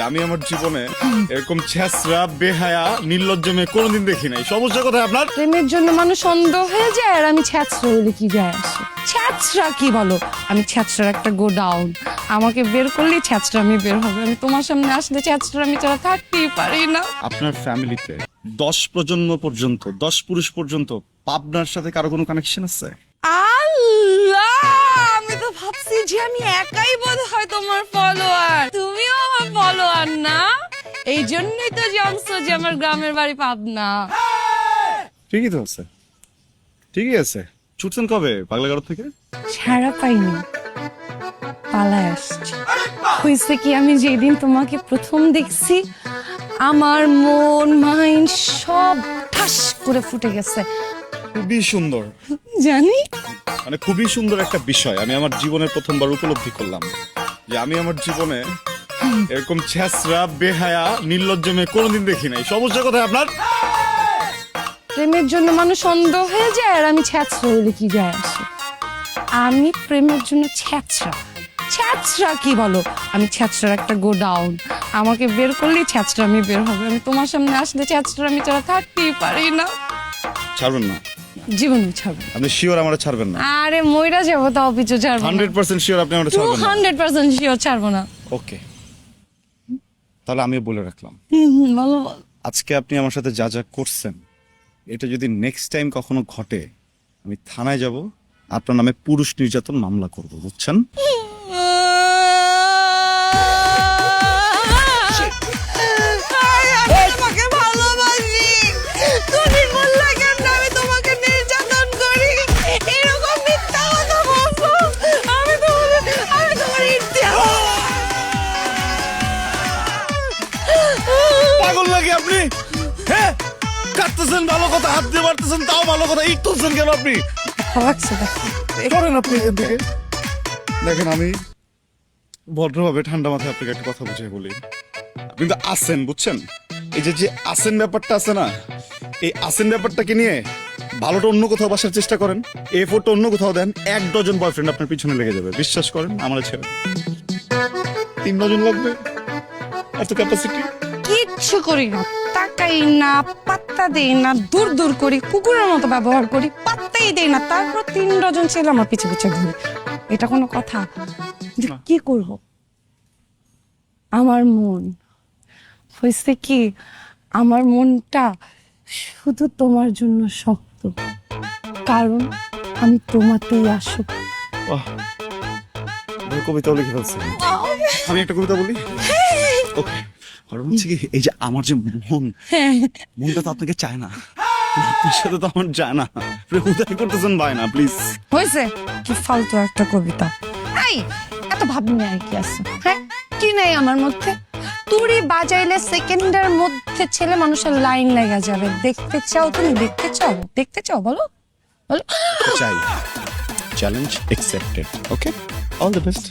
আমি আমার জীবনে এরকম ছেসরা বেহায়া নির্লজ্জ মেয়ে কোনোদিন দেখি নাই। সমস্যা কোথায় আপনার? প্রেমের জন্য মানুষ অন্ধ হয়ে যায় আর আমি ছ্যাঁচড়া হলে কি যায় আসে? ছ্যাঁচড়া কি বলো? আমি ছ্যাঁচড়ার একটা গোডাউন। আমাকে বের করলেই ছ্যাঁচড়া আমি বের হবে। আমি তোমার সামনে আসলে ছ্যাঁচড়া আমি ছাড়া থাকতেই পারি না। আপনার ফ্যামিলিতে দশ প্রজন্ম পর্যন্ত দশ পুরুষ পর্যন্ত পাবনার সাথে কারও কোনো কানেকশন আছে? আল্লাহ! আমি তো ভাবছি যে আমি একাই বোধ এই জন্যই তো জানছো যে আমার গ্রামের বাড়ি পাবনা। ঠিকই তো আছে। ঠিকই আছে। ছুটছেন কবে পাগলাগাড়ো থেকে? ছাড়া পাইনি। পালায় আসছি। হয়েছে কি আমি যেদিন তোমাকে প্রথম দেখছি আমার মন মাইন্ড সব ঠাস করে ফুটে গেছে। খুবই সুন্দর। জানি। মানে খুবই সুন্দর একটা বিষয়। আমি আমার জীবনের প্রথমবার উপলব্ধি করলাম যে আমি আমার জীবনে এরকম ছেসরা বেহায়া নির্লজ্জ মেয়ে কোনোদিন দেখি নাই। সমস্যা কোথায় আপনার? প্রেমের জন্য মানুষ অন্ধ হয়ে যায় আর আমি ছ্যাঁচড়া হলে কি যায় আসে? আমি প্রেমের জন্য ছ্যাঁচড়া ছ্যাঁচড়া কি বলো? আমি ছ্যাঁচড়ার একটা গোডাউন। আমাকে বের করলেই ছ্যাঁচড়া আমি বের হবে। আমি তোমার সামনে আসলে ছ্যাঁচড়া আমি ছাড়া থাকতেই পারি না। ছাড়বেন না। জীবনে ছাড়বো আপনি শিওর আমার ছাড়বেন না। আরে মইরা যাব তাও পিছু ছাড়বো হান্ড্রেড পার্সেন্ট শিওর আপনি আমার ছাড়বেন না। হান্ড্রেড পার্সেন্ট শিওর ছাড়বো না। ওকে তাহলে আমিও বলে রাখলাম। আজকে আপনি আমার সাথে যা যা করছেন এটা যদি নেক্সট টাইম কখনো ঘটে আমি থানায় যাব আপনার নামে পুরুষ নির্যাতন মামলা করব বুঝছেন হ্যাঁ কাটতেছেন ভালো কথা হাত দিয়ে মারতেছেন তাও ভালো কথা এই তুলছেন কেন আপনি? লাগছে করেন আপনি দেখেন আমি ভদ্রভাবে ঠান্ডা মাথায় আপনাকে একটা কথা বুঝিয়ে বলি। আপনি তো আসেন বুঝছেন? এই যে যে আসেন ব্যাপারটা আছে না এই আসেন ব্যাপারটাকে নিয়ে ভালোটা অন্য কোথাও বাসার চেষ্টা করেন এ ফোরটা অন্য কোথাও দেন এক ডজন বয়ফ্রেন্ড আপনার পিছনে লেগে যাবে বিশ্বাস করেন আমার ছেলে তিন ডজন লাগবে এত ক্যাপাসিটি কিচ্ছু করি না। তাকাই না পাত্তা দেই না দূর দূর করি কুকুরের মতো ব্যবহার করি পাত্তাই দেই না। তারপর তিন ডজন ছেলে আমার পিছে পিছে ঘুরে। এটা কোনো কথা? কি করব? আমার মন। হয়েছে কি আমার মনটা শুধু তোমার জন্য শক্ত। কারণ আমি তোমাতেই আসো বাহ। আমি কবিতাও লিখে ফেলছি। আমি একটা কবিতা বলি? ওকে কারণ হচ্ছে কি এই যে আমার যে মন মনটা তো আপনাকে চায় না। আপনার সাথে তো আমার যায় না। আপনি উদয় করতেছেন ভাই না প্লিজ হয়েছে? কি ফালতু একটা কবিতা। এই এত ভাবনি আর কি আছে? হ্যাঁ কি নাই আমার মধ্যে? তুড়ি বাজাইলে সেকেন্ডের মধ্যে ছেলে মানুষের লাইন লেগে যাবে। দেখতে চাও তুমি দেখতে চাও? দেখতে চাও বলো। বলো। চাই। Challenge accepted okay all the best